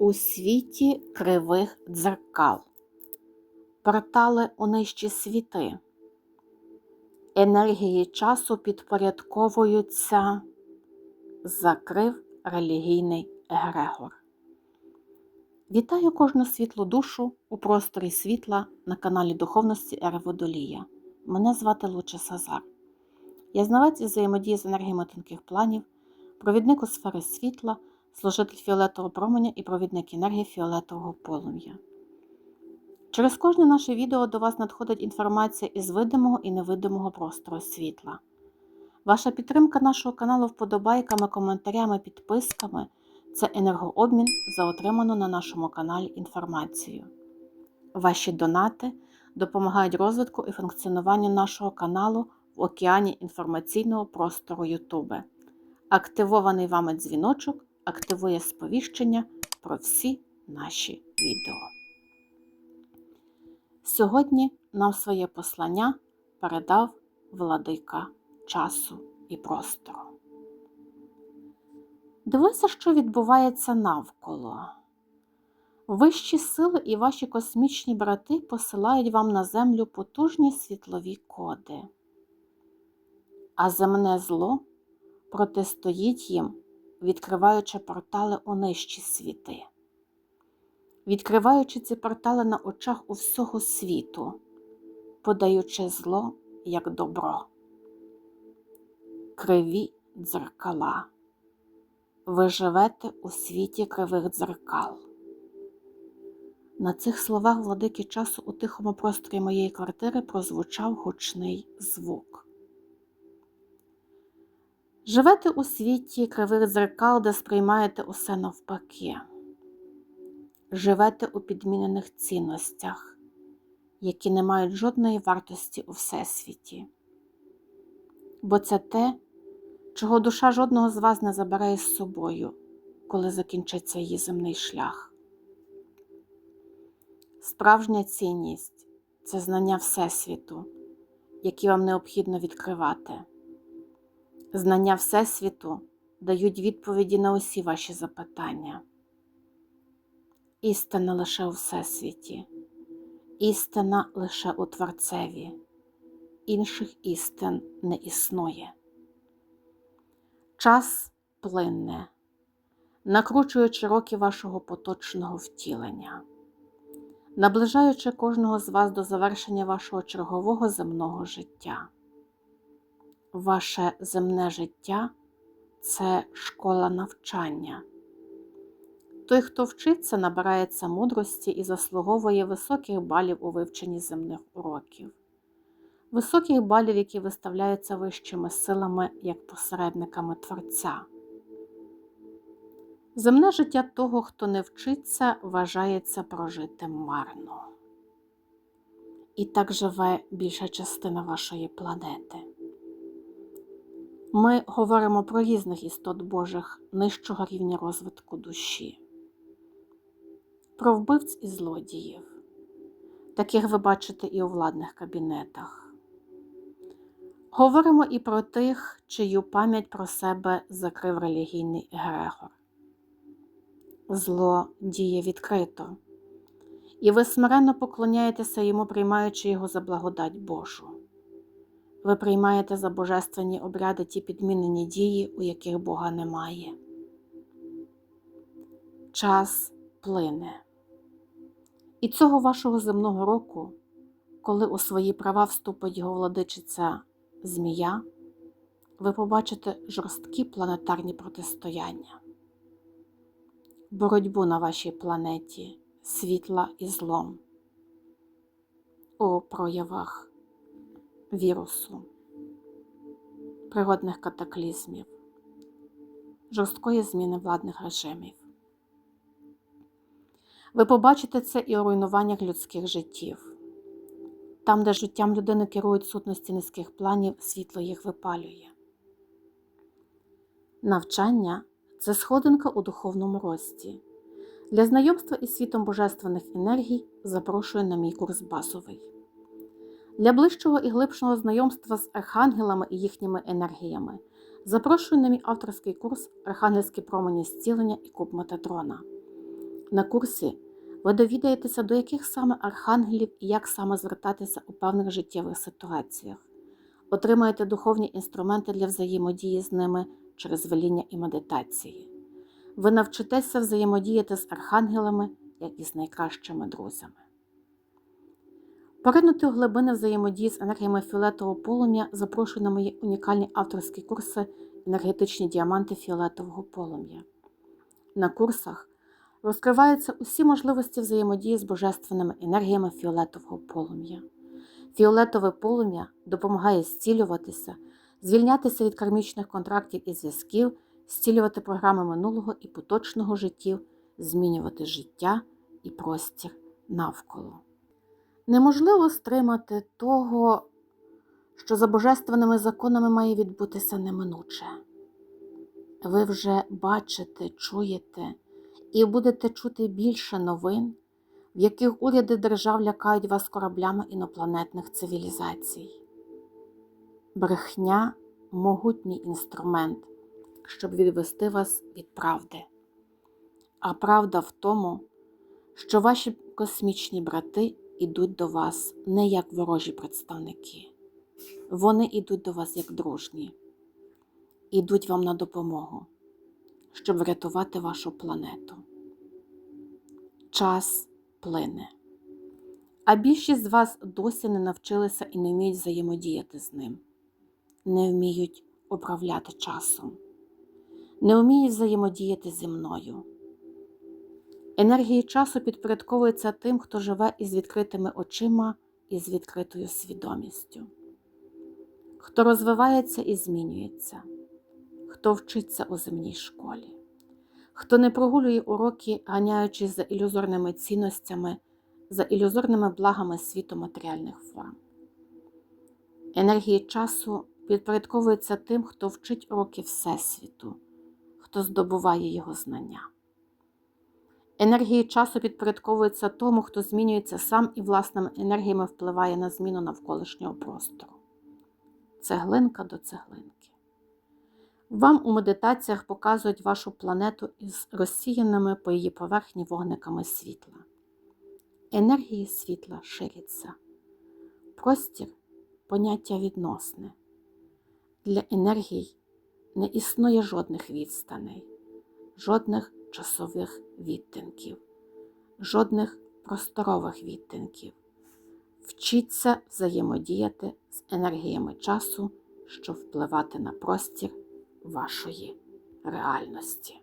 У світі кривих дзеркал, портали у нижчі світи, енергії часу підпорядковуються, закрив релігійний Егрегор. Вітаю кожну світлу душу у просторі світла на каналі Духовності Ери Водолія. Мене звати Луча Сазар. Я знавець із взаємодії з енергіями тонких планів, провідник у сфери світла, служитель фіолетового променя і провідник енергії фіолетового полум'я. Через кожне наше відео до вас надходить інформація із видимого і невидимого простору світла. Ваша підтримка нашого каналу вподобайками, коментарями, підписками це енергообмін за отриману на нашому каналі інформацію. Ваші донати допомагають розвитку і функціонуванню нашого каналу в океані інформаційного простору Ютубе. Активований вами дзвіночок активує сповіщення про всі наші відео. Сьогодні нам своє послання передав владика часу і простору. Дивися, що відбувається навколо. Вищі сили і ваші космічні брати посилають вам на землю потужні світлові коди, а земне зло протистоїть їм, відкриваючи портали у нижчі світи, відкриваючи ці портали на очах у всього світу, подаючи зло як добро. Криві дзеркала. Ви живете у світі кривих дзеркал. На цих словах владики часу у тихому просторі моєї квартири прозвучав гучний звук. Живете у світі кривих дзеркал, де сприймаєте усе навпаки. Живете у підмінених цінностях, які не мають жодної вартості у всесвіті. Бо це те, чого душа жодного з вас не забирає з собою, коли закінчиться її земний шлях. Справжня цінність це знання Всесвіту, які вам необхідно відкривати. Знання Всесвіту дають відповіді на усі ваші запитання. Істина лише у Всесвіті, істина лише у Творцеві, інших істин не існує. Час плинне, накручуючи роки вашого поточного втілення, наближаючи кожного з вас до завершення вашого чергового земного життя. Ваше земне життя це школа навчання. Той, хто вчиться, набирається мудрості і заслуговує високих балів у вивченні земних уроків, високих балів, які виставляються вищими силами як посередниками Творця. Земне життя того, хто не вчиться, вважається прожитим марно. І так живе більша частина вашої планети. Ми говоримо про різних істот Божих нижчого рівня розвитку душі, про вбивць і злодіїв, таких ви бачите і у владних кабінетах. Говоримо і про тих, чию пам'ять про себе закрив релігійний Егрегор. Зло діє відкрито, і ви смиренно поклоняєтеся йому, приймаючи його за благодать Божу. Ви приймаєте за божественні обряди ті підмінені дії, у яких Бога немає. Час плине. І цього вашого земного року, коли у свої права вступить його владичиця Змія, ви побачите жорсткі планетарні протистояння, боротьбу на вашій планеті світла і злом у проявах вірусу, природних катаклізмів, жорсткої зміни владних режимів. Ви побачите це і у руйнуваннях людських життів. Там, де життям людини керують сутності низьких планів, світло їх випалює. Навчання це сходинка у духовному рості. Для знайомства із світом божественних енергій запрошую на мій курс базовий. Для ближчого і глибшого знайомства з архангелами і їхніми енергіями запрошую на мій авторський курс Архангельські промені зцілення і куб Метатрона. На курсі ви довідаєтеся, до яких саме архангелів і як саме звертатися у певних життєвих ситуаціях, отримаєте духовні інструменти для взаємодії з ними через веління і медитації. Ви навчитеся взаємодіяти з архангелами, як і з найкращими друзями. Поринути у глибини взаємодії з енергіями фіолетового полум'я запрошую на мої унікальні авторські курси енергетичні діаманти фіолетового полум'я. На курсах розкриваються усі можливості взаємодії з божественними енергіями фіолетового полум'я. Фіолетове полум'я допомагає зцілюватися, звільнятися від кармічних контрактів і зв'язків, зцілювати програми минулого і поточного життів, змінювати життя і простір навколо. Неможливо стримати того, що за божественними законами має відбутися неминуче. Ви вже бачите, чуєте і будете чути більше новин, в яких уряди держав лякають вас кораблями інопланетних цивілізацій. Брехня могутній інструмент, щоб відвести вас від правди. А правда в тому, що ваші космічні брати ідуть до вас не як ворожі представники, вони йдуть до вас як дружні, ідуть вам на допомогу, щоб врятувати вашу планету. Час плине. А більшість з вас досі не навчилися і не вміють взаємодіяти з ним, не вміють управляти часом, не вміють взаємодіяти зі мною. Енергії часу підпорядковуються тим, хто живе із відкритими очима і з відкритою свідомістю, хто розвивається і змінюється, хто вчиться у земній школі, хто не прогулює уроки, ганяючись за ілюзорними цінностями, за ілюзорними благами світу матеріальних форм. Енергії часу підпорядковуються тим, хто вчить уроки Всесвіту, хто здобуває його знання. Енергії часу підпорядковуються тому, хто змінюється сам і власними енергіями впливає на зміну навколишнього простору. Цеглинка до цеглинки. Вам у медитаціях показують вашу планету із розсіяними по її поверхні вогниками світла. Енергії світла ширяться. Простір поняття відносне. Для енергій не існує жодних відстаней, жодних часових відтинків, жодних просторових відтинків. Вчіться взаємодіяти з енергіями часу, щоб впливати на простір вашої реальності.